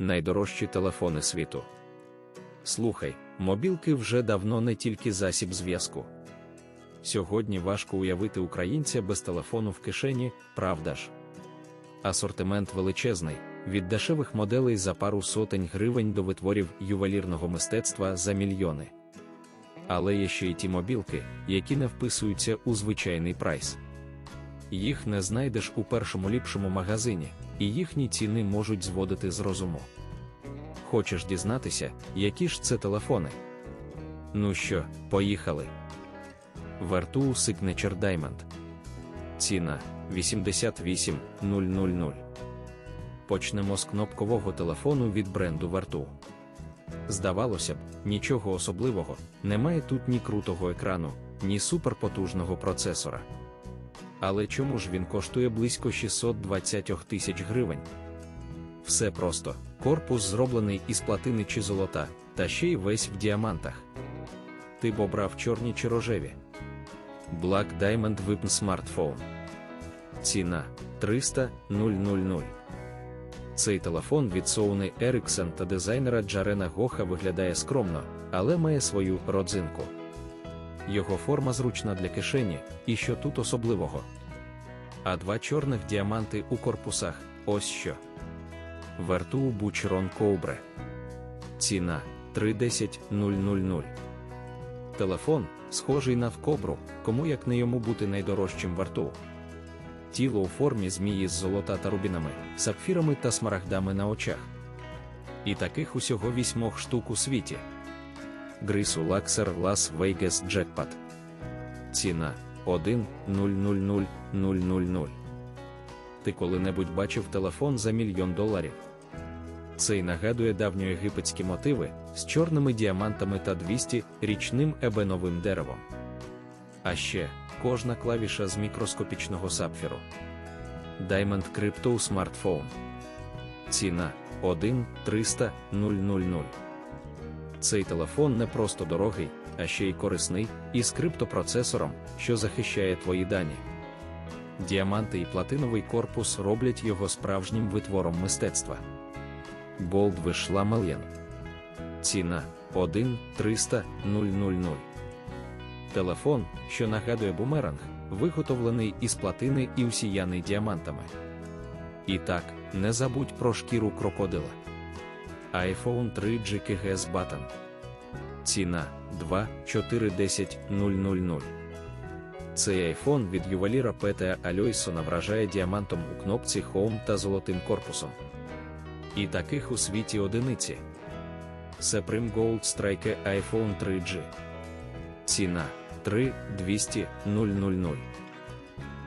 найдорожчі телефони світу. Слухай, мобілки вже давно не тільки засіб зв'язку. Сьогодні важко уявити українця без телефону в кишені, правда ж? Асортимент величезний, від дешевих моделей за пару сотень гривень до витворів ювелірного мистецтва за мільйони. Але є ще й ті мобілки, які не вписуються у звичайний прайс. Їх не знайдеш у першому ліпшому магазині, і їхні ціни можуть зводити з розуму. Хочеш дізнатися, які ж це телефони? Ну що, поїхали. Vertu Signature Diamond. Ціна 88000. Почнемо з кнопкового телефону від бренду Vertu. Здавалося б, нічого особливого, немає тут ні крутого екрану, ні суперпотужного процесора. Але чому ж він коштує близько 620 тисяч гривень? Все просто: корпус зроблений із платини чи золота, та ще й весь в діамантах. Ти б обрав чорні чи рожеві. Black Diamond Wipn Smartphone. Ціна 300 000. Цей телефон від Sony Ericsson та дизайнера Джарена Гоха виглядає скромно, але має свою родзинку. Його форма зручна для кишені, і що тут особливого. А два чорних діаманти у корпусах ось що. Верту Бучрон Коубре. Ціна 310 Телефон, схожий на вкобру, кому як не йому бути найдорожчим варту. Тіло у формі змії з золота та рубінами, сапфірами та смарагдами на очах. І таких усього вісьмох штук у світі. Грису Лаксер Лас Вейгас Джекпат. Ціна 1 000 000. Ти коли-небудь бачив телефон за мільйон доларів. Цей нагадує давньоєгипетські мотиви з чорними діамантами та 200 річним ебеновим деревом. А ще кожна клавіша з мікроскопічного сапфіру. Diamond Crypto Smartphone. Ціна 1 300 000. Цей телефон не просто дорогий, а ще й корисний, із криптопроцесором, що захищає твої дані. Діаманти і платиновий корпус роблять його справжнім витвором мистецтва. Болд вийшла Мельєн. Ціна 1 300 000. Телефон, що нагадує бумеранг, виготовлений із платини і усіяний діамантами. І так, не забудь про шкіру крокодила. iPhone 3 GKGS Button. Ціна 2 410 000. Цей iPhone від ювеліра Петеа Альойсона вражає діамантом у кнопці Home та золотим корпусом. І таких у світі одиниці. Supreme Gold Strike iPhone 3G. Ціна 3 200 000.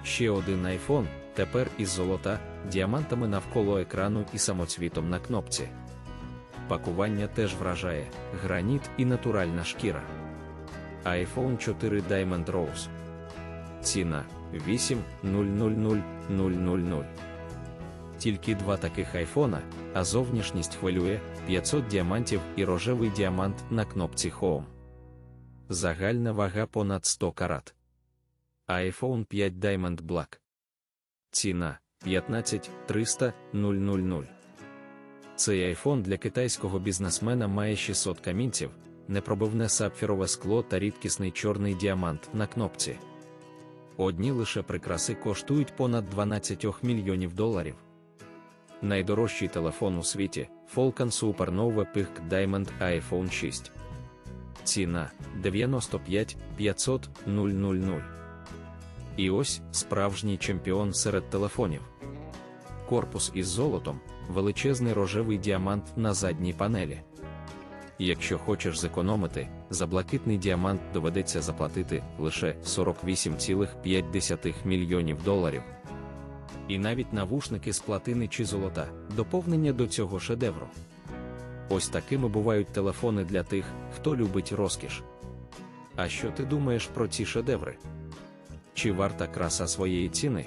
Ще один iPhone, тепер із золота, діамантами навколо екрану і самоцвітом на кнопці. Пакування теж вражає граніт і натуральна шкіра. iPhone 4 Diamond Rose. Ціна 8 000 Тільки два таких айфона, а зовнішність хвилює 500 діамантів і рожевий діамант на кнопці Home. Загальна вага понад 100 карат. iPhone 5 Diamond Black. Ціна 15 300 000. Цей айфон для китайського бізнесмена має 600 камінців, непробивне сапфірове скло та рідкісний чорний діамант на кнопці. Одні лише прикраси коштують понад 12 мільйонів доларів. Найдорожчий телефон у світі Falcon Supernova Pic Diamond iPhone 6. Ціна 95 500 000. І ось справжній чемпіон серед телефонів. Корпус із золотом, величезний рожевий діамант на задній панелі. Якщо хочеш зекономити, за блакитний діамант доведеться заплатити лише 48,5 мільйонів доларів. І навіть навушники з платини чи золота доповнення до цього шедевру. Ось такими бувають телефони для тих, хто любить розкіш. А що ти думаєш про ці шедеври? Чи варта краса своєї ціни?